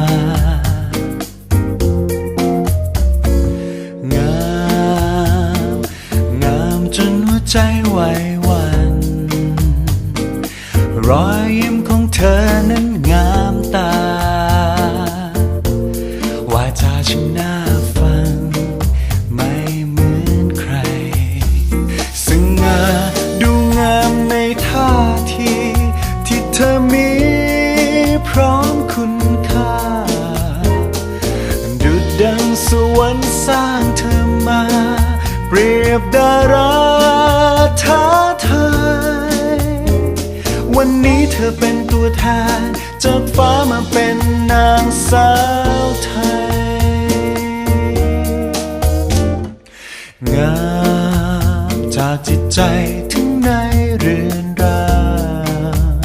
า งาม งามจนหัวใจไหววัน รอยยิ้มของเธอนั้น บดาราท้าทายวันนี้เธอเป็นตัวแทนจากฟ้ามาเป็นนางสาวไทย งามจากจิตใจถึงในเรือนราง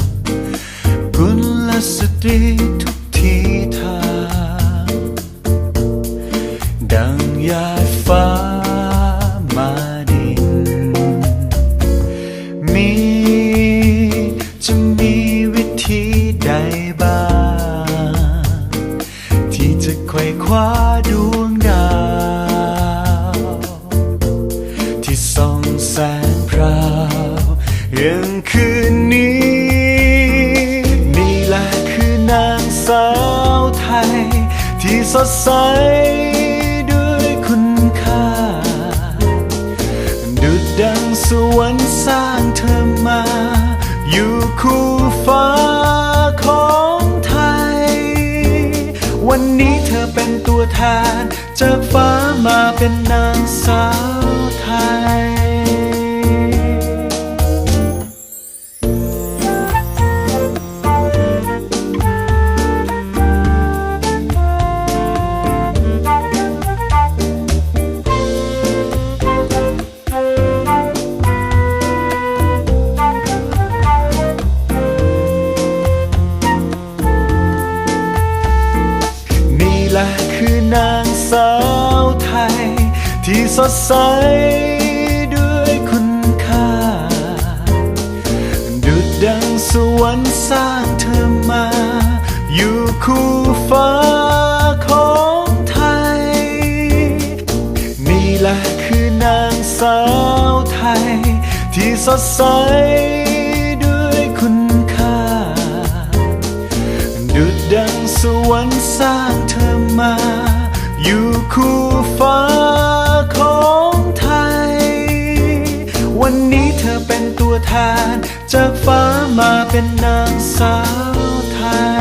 กุลสตรีทุกทีทางดังยา มาดิน มีจะมีวิธีใดบ้าง ที่จะไขว่คว้าดวงดาว ที่ส่องแสงพราวยังคืนนี้ นี่แหละคือนางสาวไทย ที่สดใส แทนจากฟ้ามาเป็นนางสาวไทย สาวไทย ที่สดใสด้วยคุณค่า ดุดดังสวรรค์สร้างเธอมา อยู่คู่ฟ้าของไทย นี่แหละคือนางสาวไทย ที่สดใสด้วยคุณค่า ดุดดังสวรรค์สร้างเธอมา อยู่คู่ฟ้าของไทย วันนี้เธอเป็นตัวแทน จากฟ้ามาเป็นนางสาวไทย